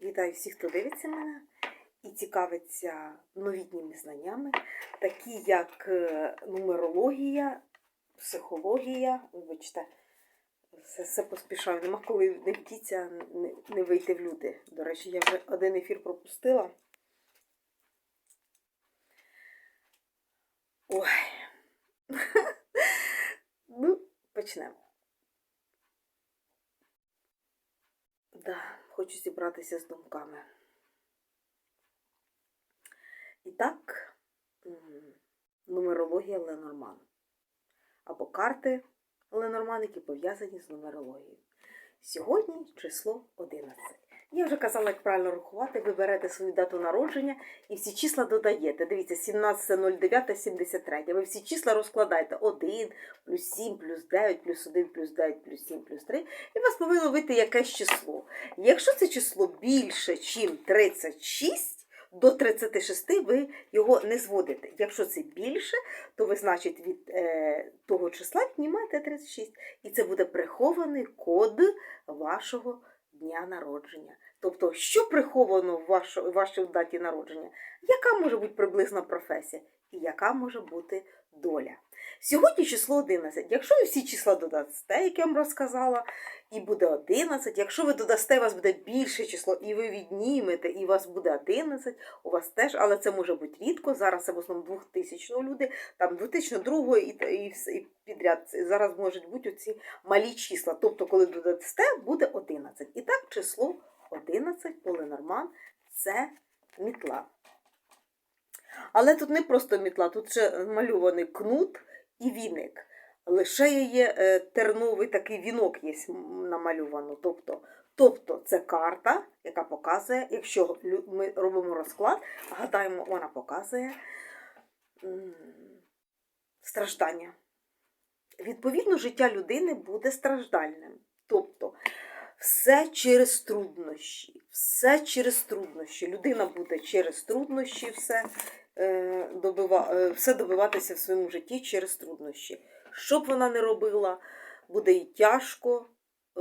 Вітаю всіх, хто дивиться мене і цікавиться новітніми знаннями, такі як е, нумерологія, психологія. Вибачте, все, все поспішаю. Нема коли не втіться, не, не вийти в люди. До речі, я вже один ефір пропустила. Ой. ну, почнемо. Да, хочу зібратися з думками. І так, нумерологія Ленорман. Або карти Ленорман, які пов'язані з нумерологією. Сьогодні число 11. Я вже казала, як правильно рахувати. Ви берете свою дату народження і всі числа додаєте. Дивіться, 17.09.73. Ви всі числа розкладаєте 1, плюс 7, плюс 9, плюс 1, плюс 9, плюс 7, плюс 3. І у вас повинно вийти якесь число. Якщо це число більше, ніж 36, до 36 ви його не зводите. Якщо це більше, то ви, значить, від е, того числа віднімаєте 36. І це буде прихований код вашого дня народження. Тобто, що приховано в вашій, даті народження? Яка може бути приблизна професія? І яка може бути доля? Сьогодні число 11. Якщо ви всі числа додасте, як я вам розказала, і буде 11. Якщо ви додасте, у вас буде більше число, і ви віднімете, і у вас буде 11, у вас теж, але це може бути рідко. Зараз це в основному 2000 люди, там 2002 і, і, і підряд. Зараз можуть бути оці малі числа. Тобто, коли додасте, буде 11. І так число 11 полинорман це мітла. Але тут не просто мітла, тут ще малюваний кнут і віник. Лише є е, терновий такий вінок є намальовано. Тобто, тобто це карта, яка показує, якщо ми робимо розклад, гадаємо, вона показує страждання. Відповідно, життя людини буде страждальним. Тобто, все через труднощі, все через труднощі. Людина буде через труднощі все, е, добива, е, все добиватися в своєму житті через труднощі. Що б вона не робила, буде їй тяжко, е,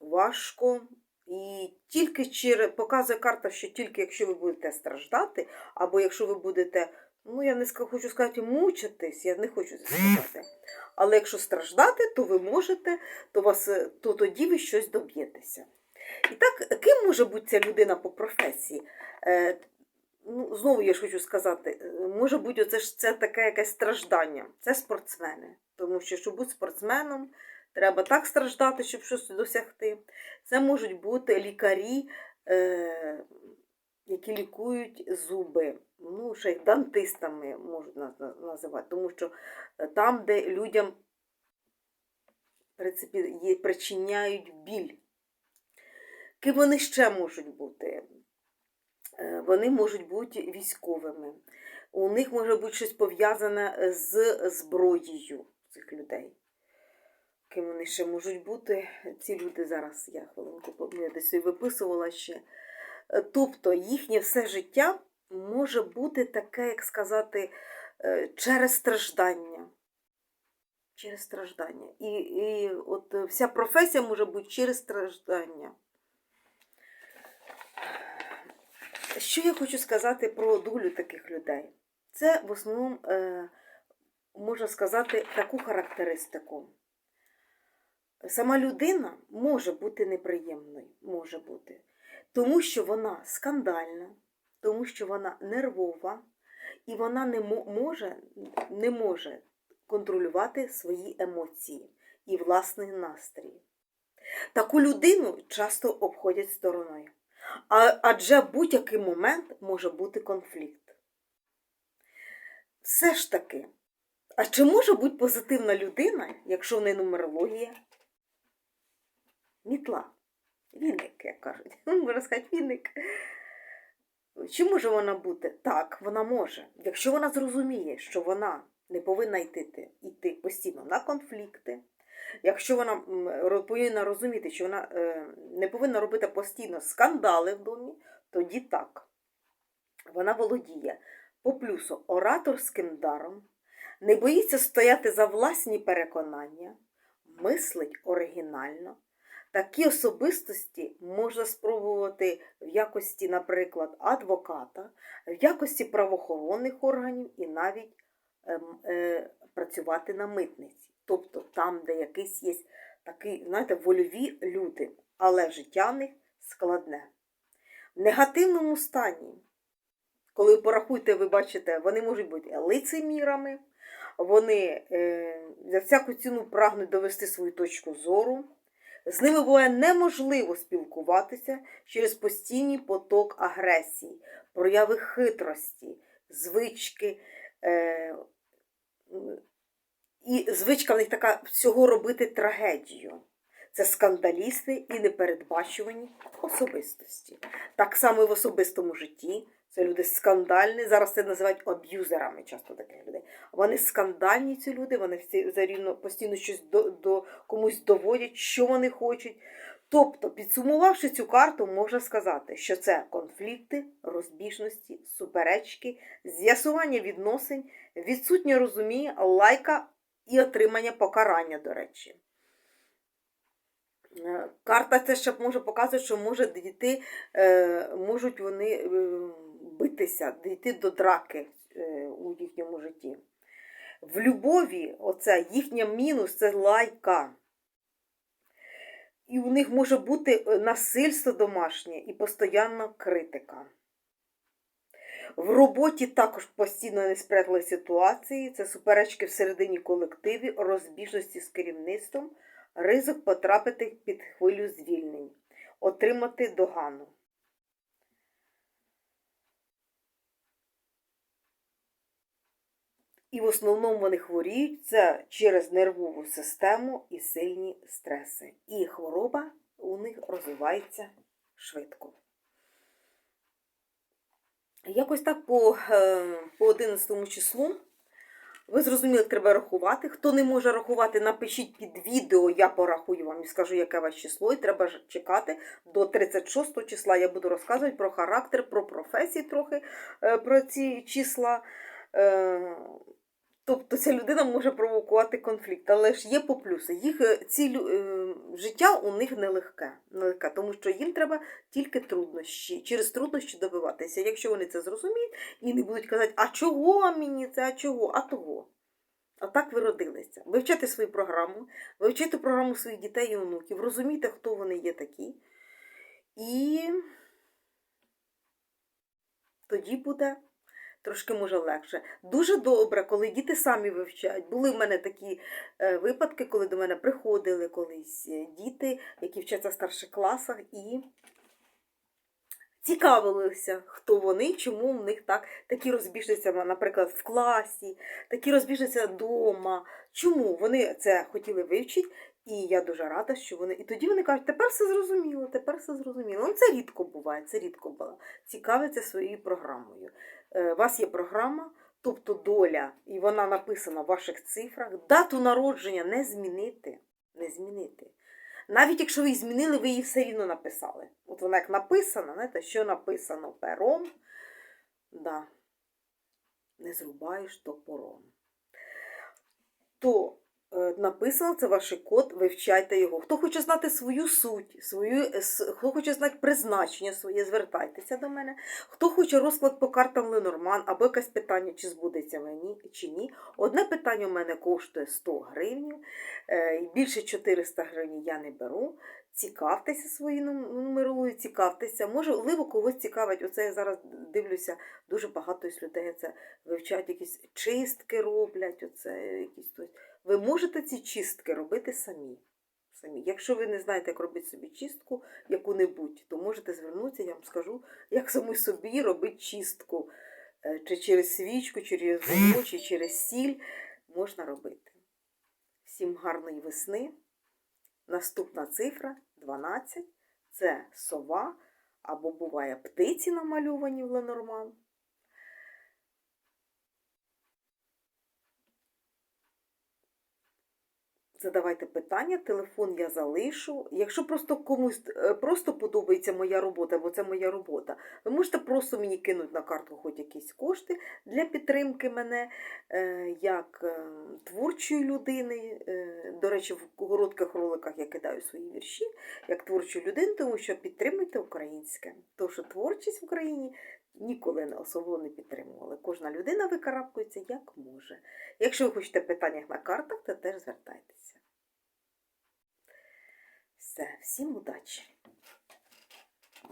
важко. І тільки через показує карта, що тільки якщо ви будете страждати, або якщо ви будете, ну я не хочу сказати, мучитись, я не хочу це сказати. Але якщо страждати, то ви можете, то, вас, то тоді ви щось доб'єтеся. І так, ким може бути ця людина по професії? Е, ну, знову я ж хочу сказати, може бути, оце ж це таке якесь страждання. Це спортсмени. Тому що, щоб бути спортсменом, треба так страждати, щоб щось досягти. Це можуть бути лікарі, е, які лікують зуби. Ну, ще їх дантистами можуть наз- називати, тому що е, там, де людям в принципі, є, причиняють біль. Ким вони ще можуть бути? Е, Вони можуть бути військовими. У них може бути щось пов'язане з зброєю цих людей. Ким вони ще можуть бути? Ці люди зараз, я хвилинку десь виписувала ще. Е, Тобто їхнє все життя може бути таке, як сказати, е, через страждання. Через страждання. І, і от вся професія може бути через страждання. Що я хочу сказати про долю таких людей? Це в основному, е, можна сказати, таку характеристику. Сама людина може бути неприємною, може бути, тому що вона скандальна, тому що вона нервова, і вона не може, не може контролювати свої емоції і власний настрій. Таку людину часто обходять стороною. Адже будь-який момент може бути конфлікт. Все ж таки, а чи може бути позитивна людина, якщо в неї нумерологія? Мітла. Віник, як кажуть. Можна сказати, віник. Чи може вона бути? Так, вона може. Якщо вона зрозуміє, що вона не повинна йти, йти постійно на конфлікти, якщо вона повинна розуміти, що вона е, не повинна робити постійно скандали в домі, тоді так. Вона володіє по плюсу ораторським даром, не боїться стояти за власні переконання, мислить оригінально, Такі особистості можна спробувати в якості, наприклад, адвоката, в якості правоохоронних органів і навіть ем, е, працювати на митниці. Тобто там, де якийсь є такий, знаєте, вольові люди, але життя в них складне. В негативному стані, коли ви порахуєте, ви бачите, вони можуть бути лицемірами, вони е, за всяку ціну прагнуть довести свою точку зору. З ними буває неможливо спілкуватися через постійний поток агресії, прояви хитрості, звички. Е, і звичка в них така всього робити трагедію. Це скандалісти і непередбачувані особистості. Так само і в особистому житті. Це люди скандальні. Зараз це називають аб'юзерами часто таких людей. Вони скандальні, ці люди, вони всі все рівно постійно щось до, до комусь доводять, що вони хочуть. Тобто, підсумувавши цю карту, можна сказати, що це конфлікти, розбіжності, суперечки, з'ясування відносин, відсутнє розуміння, лайка і отримання покарання, до речі. Е, Карта це ще може показувати, що може дійти, е, можуть вони е, битися, дійти до драки е, у їхньому житті. В любові, оце їхня мінус це лайка. І у них може бути е, насильство домашнє і постійна критика. В роботі також постійно несприятливі ситуації, це суперечки всередині колективі, розбіжності з керівництвом, ризик потрапити під хвилю звільнень, отримати догану. І в основному вони хворіють це через нервову систему і сильні стреси. І хвороба у них розвивається швидко. Якось так по, е, по 11 числу. Ви зрозуміли, треба рахувати. Хто не може рахувати, напишіть під відео, я порахую вам і скажу, яке ваше число. І треба чекати до 36 числа. Я буду розказувати про характер, про професії трохи, е, про ці числа. Тобто ця людина може провокувати конфлікт, але ж є по плюси. Їх е, ці е, життя у них нелегке, нелегке, тому що їм треба тільки труднощі, через труднощі добиватися. Якщо вони це зрозуміють і не будуть казати, а чого мені це, а чого, а того. А так ви родилися. Вивчайте свою програму, вивчайте програму своїх дітей і онуків, розумійте, хто вони є такі. І тоді буде трошки може легше. Дуже добре, коли діти самі вивчають. Були в мене такі е, випадки, коли до мене приходили колись е, діти, які вчаться в старших класах, і цікавилися, хто вони, чому в них так такі розбіжності, наприклад, в класі, такі розбіжності вдома. Чому вони це хотіли вивчити? І я дуже рада, що вони. І тоді вони кажуть, тепер все зрозуміло, тепер все зрозуміло. Ну, це рідко буває, це рідко було. Цікавиться своєю програмою. Е, У вас є програма, тобто доля, і вона написана в ваших цифрах. Дату народження не змінити. Не змінити. Навіть якщо ви її змінили, ви її все рівно написали. От вона як написана, знаєте, що написано пером, да. не зрубаєш топором. То написано, це ваш код, вивчайте його. Хто хоче знати свою суть, свою, е, хто хоче знати призначення своє, звертайтеся до мене. Хто хоче розклад по картам Ленорман або якесь питання, чи збудеться мені чи ні. Одне питання у мене коштує 100 гривень, е, більше 400 гривень я не беру. Цікавтеся своєю нум- нумерологією, цікавтеся. Можливо, когось цікавить. Оце я зараз дивлюся, дуже багато людей це вивчають якісь чистки роблять. Оце якісь ось. Ви можете ці чистки робити самі. самі. Якщо ви не знаєте, як робити собі чистку яку-небудь, то можете звернутися, я вам скажу, як самі собі робити чистку. Е, Чи через свічку, чи через воду, чи через сіль можна робити. Всім гарної весни. Наступна цифра 12. Це сова, або буває птиці намальовані в Ленорман. Задавайте питання, телефон я залишу. Якщо просто комусь е, просто подобається моя робота, бо це моя робота, ви можете просто мені кинути на картку хоч якісь кошти для підтримки мене е, як е, творчої людини. До речі, в коротких роликах я кидаю свої вірші як творчу людину, тому що підтримуйте українське. Тому що творчість в Україні ніколи не особливо не підтримували. Кожна людина викарабкується як може. Якщо ви хочете питання на картах, то теж звертайтеся. Все, всім удачі!